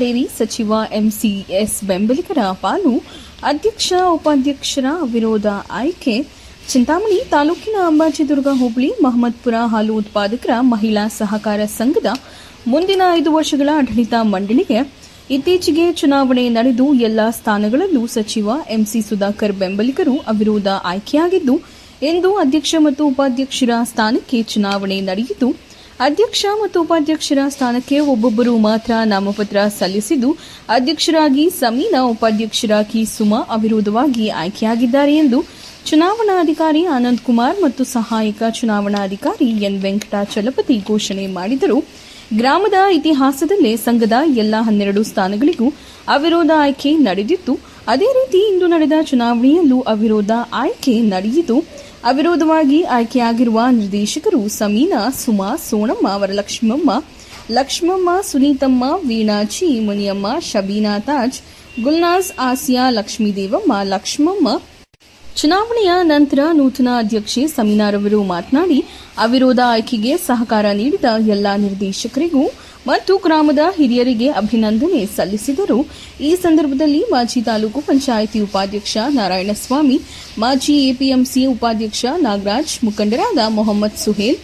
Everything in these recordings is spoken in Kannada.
ಡೇರಿ ಸಚಿವ ಎಂಸಿಎಸ್ ಬೆಂಬಲಿಗರ ಪಾಲು ಅಧ್ಯಕ್ಷ, ಉಪಾಧ್ಯಕ್ಷರ ವಿರೋಧ ಆಯ್ಕೆ. ಚಿಂತಾಮಣಿ ತಾಲೂಕಿನ ಅಂಬಾಜಿದುರ್ಗ ಹೋಬಳಿ, ಮಹಮ್ಮದ್ಪುರ ಹಾಲು ಉತ್ಪಾದಕರ ಮಹಿಳಾ ಸಹಕಾರ ಸಂಘದ ಮುಂದಿನ ಐದು ವರ್ಷಗಳ ಆಡಳಿತ ಮಂಡಳಿಗೆ ಇತ್ತೀಚೆಗೆ ಚುನಾವಣೆ ನಡೆದು ಎಲ್ಲಾ ಸ್ಥಾನಗಳಲ್ಲೂ ಸಚಿವ ಎಂಸಿ ಸುಧಾಕರ್ ಬೆಂಬಲಿಗರು ಅವಿರೋಧ ಆಯ್ಕೆಯಾಗಿದ್ದು, ಇಂದು ಅಧ್ಯಕ್ಷ ಮತ್ತು ಉಪಾಧ್ಯಕ್ಷರ ಸ್ಥಾನಕ್ಕೆ ಚುನಾವಣೆ ನಡೆಯಿತು. ಅಧ್ಯಕ್ಷ ಮತ್ತು ಉಪಾಧ್ಯಕ್ಷರ ಸ್ಥಾನಕ್ಕೆ ಒಬ್ಬೊಬ್ಬರು ಮಾತ್ರ ನಾಮಪತ್ರ ಸಲ್ಲಿಸಿದ್ದು, ಅಧ್ಯಕ್ಷರಾಗಿ ಸಮೀನಾ, ಉಪಾಧ್ಯಕ್ಷರಾಗಿ ಸುಮಾ ಅವಿರೋಧವಾಗಿ ಆಯ್ಕೆಯಾಗಿದ್ದಾರೆ ಎಂದು ಚುನಾವಣಾಧಿಕಾರಿ ಆನಂದ್ ಕುಮಾರ್ ಮತ್ತು ಸಹಾಯಕ ಚುನಾವಣಾಧಿಕಾರಿ ಎನ್ ವೆಂಕಟಾಚಲಪತಿ ಘೋಷಣೆ ಮಾಡಿದರು. ಗ್ರಾಮದ ಇತಿಹಾಸದಲ್ಲೇ ಸಂಘದ ಎಲ್ಲ ಹನ್ನೆರಡು ಸ್ಥಾನಗಳಿಗೂ ಅವಿರೋಧ ಆಯ್ಕೆ ನಡೆದಿತ್ತು. ಅದೇ ರೀತಿ ಇಂದು ನಡೆದ ಚುನಾವಣೆಯಲ್ಲೂ ಅವಿರೋಧ ಆಯ್ಕೆ ನಡೆಯಿತು. ಅವಿರೋಧವಾಗಿ ಆಯ್ಕೆಯಾಗಿರುವ ನಿರ್ದೇಶಕರು ಸಮೀನಾ, ಸುಮಾ, ಸೋಣಮ್ಮ ವರಲಕ್ಷ್ಮಮ್ಮ ಲಕ್ಷ್ಮಮ್ಮ ಸುನೀತಮ್ಮ ವೀಣಾಜಿ ಮುನಿಯಮ್ಮ, ಶಬೀನಾ ತಾಜ್, ಗುಲ್ನಾಜ್, ಆಸಿಯಾ, ಲಕ್ಷ್ಮೀದೇವಮ್ಮ, ಲಕ್ಷ್ಮಮ್ಮ ಚುನಾವಣೆಯ ನಂತರ ನೂತನ ಅಧ್ಯಕ್ಷೆ ಸಮೀನಾರವರು ಮಾತನಾಡಿ, ಅವಿರೋಧ ಆಯ್ಕೆಗೆ ಸಹಕಾರ ನೀಡಿದ ಎಲ್ಲ ನಿರ್ದೇಶಕರಿಗೂ ಮತ್ತು ಗ್ರಾಮದ ಹಿರಿಯರಿಗೆ ಅಭಿನಂದನೆ ಸಲ್ಲಿಸಿದರು. ಈ ಸಂದರ್ಭದಲ್ಲಿ ಮಾಜಿ ತಾಲೂಕು ಪಂಚಾಯಿತಿ ಉಪಾಧ್ಯಕ್ಷ ನಾರಾಯಣಸ್ವಾಮಿ, ಮಾಜಿ ಎಪಿಎಂಸಿ ಉಪಾಧ್ಯಕ್ಷ ನಾಗರಾಜ್, ಮುಖಂಡರಾದ ಮೊಹಮ್ಮದ್ ಸುಹೇಲ್,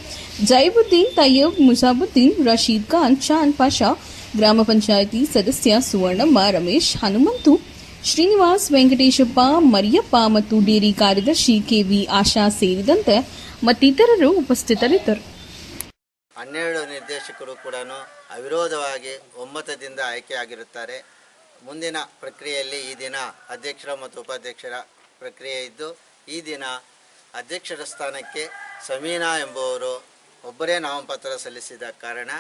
ಜೈಬುದ್ದೀನ್ ತಯ್ಯಬ್ ಮುಜಾಬುದ್ದೀನ್ ರಶೀದ್ ಖಾನ್, ಚಾನ್ ಪಾಷಾ, ಗ್ರಾಮ ಪಂಚಾಯಿತಿ ಸದಸ್ಯ ಸುವರ್ಣಮ್ಮ, ರಮೇಶ್ ಹನುಮಂತು ಶ್ರೀನಿವಾಸ್ ವೆಂಕಟೇಶಪ್ಪ, ಮರಿಯಪ್ಪ ಮತ್ತು ಡೇರಿ ಕಾರ್ಯದರ್ಶಿ ಕೆವಿ ಆಶಾ ಸೇರಿದಂತೆ ಮತ್ತಿತರರು ಉಪಸ್ಥಿತರಿದ್ದರು. ಹನ್ನೆರಡು ನಿರ್ದೇಶಕರು ಕೂಡ ಅವಿರೋಧವಾಗಿ ಒಮ್ಮತದಿಂದ ಆಯ್ಕೆಯಾಗಿರುತ್ತಾರೆ. ಮುಂದಿನ ಪ್ರಕ್ರಿಯೆಯಲ್ಲಿ ಈ ದಿನ ಅಧ್ಯಕ್ಷರ ಮತ್ತು ಉಪಾಧ್ಯಕ್ಷರ ಪ್ರಕ್ರಿಯೆ ಇದ್ದು, ಈ ದಿನ ಅಧ್ಯಕ್ಷರ ಸ್ಥಾನಕ್ಕೆ ಸಮೀನಾ ಎಂಬುವರು ಒಬ್ಬರೇ ನಾಮಪತ್ರ ಸಲ್ಲಿಸಿದ ಕಾರಣ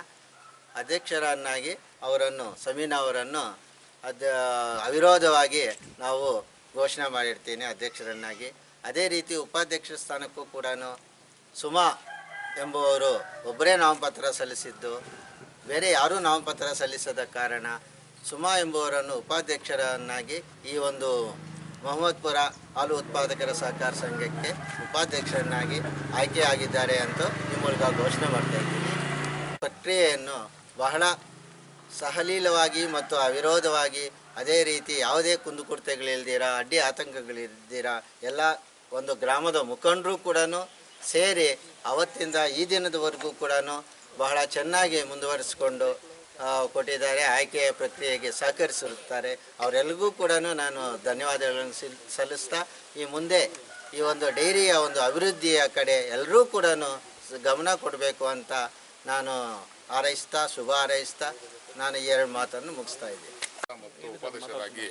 ಅಧ್ಯಕ್ಷರನ್ನಾಗಿ ಅವರನ್ನು, ಸಮೀನಾ ಅವರನ್ನು ಅದ ಅವಿರೋಧವಾಗಿ ನಾವು ಘೋಷಣೆ ಮಾಡಿರ್ತೀನಿ ಅಧ್ಯಕ್ಷರನ್ನಾಗಿ. ಅದೇ ರೀತಿ ಉಪಾಧ್ಯಕ್ಷ ಸ್ಥಾನಕ್ಕೂ ಕೂಡ ಸುಮಾ ಎಂಬುವರು ಒಬ್ಬರೇ ನಾಮಪತ್ರ ಸಲ್ಲಿಸಿದ್ದು. ಬೇರೆ ಯಾರೂ ನಾಮಪತ್ರ ಸಲ್ಲಿಸದ ಕಾರಣ ಸುಮಾ ಎಂಬುವರನ್ನು ಉಪಾಧ್ಯಕ್ಷರನ್ನಾಗಿ ಈ ಒಂದು ಮೊಹಮ್ಮದ್ಪುರ ಹಾಲು ಉತ್ಪಾದಕರ ಸಹಕಾರ ಸಂಘಕ್ಕೆ ಉಪಾಧ್ಯಕ್ಷರನ್ನಾಗಿ ಆಯ್ಕೆಯಾಗಿದ್ದಾರೆ ಅಂತ ಈ ಮೂಲಕ ಘೋಷಣೆ ಮಾಡ್ತಾ ಇದ್ದೀನಿ. ಪ್ರಕ್ರಿಯೆಯನ್ನು ಬಹಳ ಸಹಲೀಲವಾಗಿ ಮತ್ತು ಅವಿರೋಧವಾಗಿ ಅದೇ ರೀತಿ ಯಾವುದೇ ಕುಂದುಕೊರತೆಗಳಿಲ್ದಿರ ಅಡ್ಡಿ ಆತಂಕಗಳಿಲ್ದಿರ, ಎಲ್ಲ ಒಂದು ಗ್ರಾಮದ ಮುಖಂಡರು ಕೂಡ ಸೇರಿ ಅವತ್ತಿಂದ ಈ ದಿನದವರೆಗೂ ಕೂಡ ಬಹಳ ಚೆನ್ನಾಗಿ ಮುಂದುವರಿಸಿಕೊಂಡು ಕೊಟ್ಟಿದ್ದಾರೆ. ಆಯ್ಕೆಯ ಪ್ರಕ್ರಿಯೆಗೆ ಸಹಕರಿಸಿರುತ್ತಾರೆ. ಅವರೆಲ್ಲರಿಗೂ ಕೂಡ ನಾನು ಧನ್ಯವಾದಗಳನ್ನು ಸಿಲ್, ಸಲ್ಲಿಸ್ತಾ, ಈ ಮುಂದೆ ಈ ಒಂದು ಡೈರಿಯ ಒಂದು ಅಭಿವೃದ್ಧಿಯ ಕಡೆ ಎಲ್ಲರೂ ಕೂಡ ಗಮನ ಕೊಡಬೇಕು ಅಂತ ನಾನು ಹಾರೈಸ್ತಾ, ಶುಭ ಹಾರೈಸ್ತಾ ನಾನು ಎರಡು ಮಾತನ್ನು ಮುಗಿಸ್ತಾ ಇದ್ದೀನಿ. ಮತ್ತು ಉಪಾಧ್ಯಕ್ಷರಾಗಿ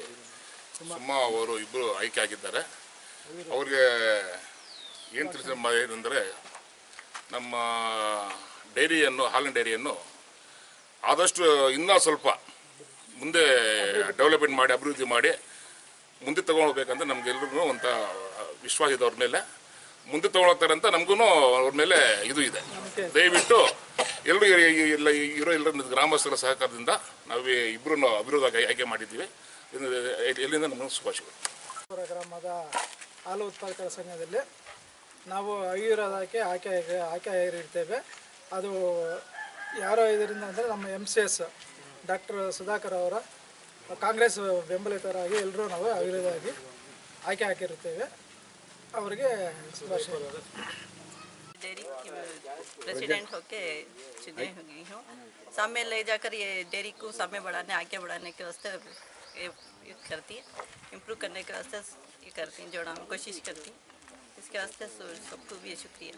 ಸುಮ್ಮ ಅವರು ಇಬ್ಬರು ಆಯ್ಕೆ ಆಗಿದ್ದಾರೆ. ಅವ್ರಿಗೆ ಏನು ತಿಳಿಸ ಏನಂದರೆ, ನಮ್ಮ ಡೈರಿಯನ್ನು, ಹಾಲಿನ ಡೈರಿಯನ್ನು ಆದಷ್ಟು ಇನ್ನೂ ಸ್ವಲ್ಪ ಮುಂದೆ ಡೆವಲಪ್ಮೆಂಟ್ ಮಾಡಿ, ಅಭಿವೃದ್ಧಿ ಮಾಡಿ ಮುಂದೆ ತಗೊಳ್ಬೇಕಂತ ನಮ್ಗೆಲ್ರಿಗೂ ಅಂತ ವಿಶ್ವಾಸ ಇದೆ ಅವ್ರ ಮೇಲೆ. ಮುಂದೆ ತಗೊಳ್ತಾರೆ ಅಂತ ನಮಗೂ ಅವ್ರ ಮೇಲೆ ಇದು ಇದೆ. ದಯವಿಟ್ಟು ಎಲ್ಲರೂ ಎಲ್ಲ ಇರೋ ಎಲ್ಲ ಗ್ರಾಮಸ್ಥರ ಸಹಕಾರದಿಂದ ನಾವು ಇಬ್ಬರು ಅಭಿವೃದ್ಧಿ ಆಯ್ಕೆ ಮಾಡಿದ್ದೀವಿ. ಎಲ್ಲಿಂದ ನಮಗೆ ಶುಭಾಶಯಗಳು ಗ್ರಾಮದ ಹಾಲು ಉತ್ಪಾದಕರ ಸಂಘದಲ್ಲಿ ನಾವು ಅವಿರೋಧಕ್ಕೆ ಆಯ್ಕೆ ಆಯ್ಕೆ ಇರ್ತೇವೆ ಅದು ಯಾರೋ ಇದರಿಂದ ಅಂದರೆ ನಮ್ಮ M C S doctor Sudhakar ಅವರ ಕಾಂಗ್ರೆಸ್ ಬೆಂಬಲಿತರಾಗಿ ಎಲ್ಲರೂ ನಾವು ಅವಿರೋಧವಾಗಿ ಆಯ್ಕೆ ಹಾಕಿರುತ್ತೇವೆ. ಅವರಿಗೆ ಶುಭಾಶಯಗಳು डेयरी की प्रेसिडेंट होके चुने हुई हूँ सामने ले जाकर ये डेयरी को सामने बढ़ाने आगे बढ़ाने के वास्ते ये ये करती है इम्प्रूव करने के वास्ते ये करती हैं जोड़ा कोशिश करती हैं इसके वास्ते सबको भी शुक्रिया